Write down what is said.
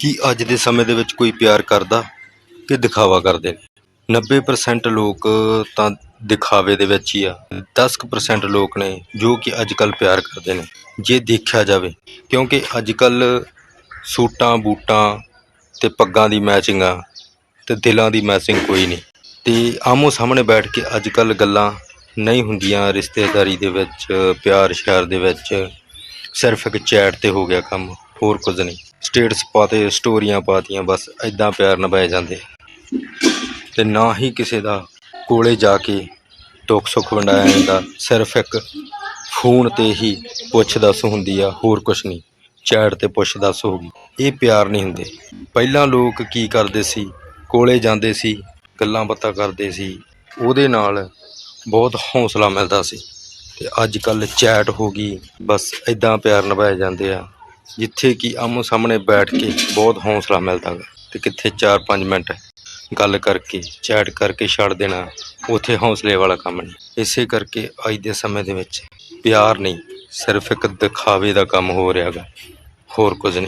ਕੀ ਅੱਜ ਦੇ ਸਮੇਂ ਦੇ ਵਿੱਚ ਕੋਈ ਪਿਆਰ ਕਰਦਾ ਕਿ ਦਿਖਾਵਾ ਕਰਦੇ ਨੇ? 90% ਲੋਕ ਤਾਂ ਦਿਖਾਵੇ ਦੇ ਵਿੱਚ ਹੀ ਆ। 10% ਲੋਕ ਨੇ ਜੋ ਕਿ ਅੱਜ ਕੱਲ ਪਿਆਰ ਕਰਦੇ ਨੇ, ਜੇ ਦੇਖਿਆ ਜਾਵੇ। ਕਿਉਂਕਿ ਅੱਜ ਕੱਲ ਸੂਟਾਂ, ਬੂਟਾਂ ਤੇ ਪੱਗਾਂ ਦੀ ਮੈਚਿੰਗ ਆ ਤੇ ਦਿਲਾਂ ਦੀ ਮੈਚਿੰਗ ਕੋਈ ਨਹੀਂ। ਤੇ ਆਮੋ ਸਾਹਮਣੇ ਬੈਠ ਕੇ ਅੱਜ ਕੱਲ ਗੱਲਾਂ ਨਹੀਂ ਹੁੰਦੀਆਂ ਰਿਸ਼ਤੇਦਾਰੀ ਦੇ ਵਿੱਚ ਪਿਆਰ ਸ਼ਿਆਰ ਦੇ ਵਿੱਚ। ਸਿਰਫ ਇੱਕ ਚੈਟ ਤੇ ਹੋ ਗਿਆ ਕੰਮ, ਹੋਰ ਕੁਝ ਨਹੀਂ। ਸਟੇਟਸ ਪਾਤੇ, ਸਟੋਰੀਆਂ ਪਾਤੀਆਂ, ਬਸ ਐਦਾਂ ਪਿਆਰ ਨਿਭਾਏ ਜਾਂਦੇ। ਆ। ਤੇ ਨਾ ਹੀ ਕਿਸੇ ਦਾ ਕੋਲੇ ਜਾ ਕੇ ਦੁੱਖ ਸੁੱਖ ਵੰਡਾਇਆ ਜਾਂਦਾ। ਸਿਰਫ ਇੱਕ ਫੋਨ ਤੇ ਹੀ ਪੁੱਛ ਦੱਸ ਹੁੰਦੀ ਆ, ਹੋਰ ਕੁਝ ਨਹੀਂ। ਚੈਟ ਤੇ ਪੁੱਛ ਦੱਸ ਹੋ ਗਈ। ਇਹ ਪਿਆਰ ਨਹੀਂ ਹੁੰਦੇ। ਪਹਿਲਾਂ ਲੋਕ ਕੀ ਕਰਦੇ ਸੀ? ਕੋਲੇ ਜਾਂਦੇ ਸੀ, ਗੱਲਾਂ ਬਾਤਾਂ ਕਰਦੇ ਸੀ। ਉਹਦੇ ਨਾਲ ਬਹੁਤ ਹੌਸਲਾ ਮਿਲਦਾ ਸੀ। ਤੇ ਅੱਜ ਕੱਲ ਚੈਟ ਹੋ ਗਈ, ਬਸ ਇਦਾਂ ਪਿਆਰ ਨਿਭਾਏ ਜਾਂਦੇ ਆ। ਜਿੱਥੇ ਕਿ ਆਮੋ ਸਾਹਮਣੇ ਬੈਠ ਕੇ ਬਹੁਤ ਹੌਸਲਾ ਮਿਲਦਾ ਗਾ ਤੇ ਕਿੱਥੇ 4-5 ਮਿੰਟ ਗੱਲ ਕਰਕੇ ਚੈਟ ਕਰਕੇ ਛੱਡ ਦੇਣਾ, ਉਥੇ ਹੌਸਲੇ ਵਾਲਾ ਕੰਮ ਨਹੀਂ। ਇਸੇ ਕਰਕੇ ਅੱਜ ਦੇ ਸਮੇਂ ਦੇ ਵਿੱਚ ਪਿਆਰ ਨਹੀਂ, ਸਿਰਫ ਇੱਕ ਦਿਖਾਵੇ ਦਾ ਕੰਮ ਹੋ ਰਿਹਾ ਗਾ, ਹੋਰ ਕੁਝ ਨਹੀਂ।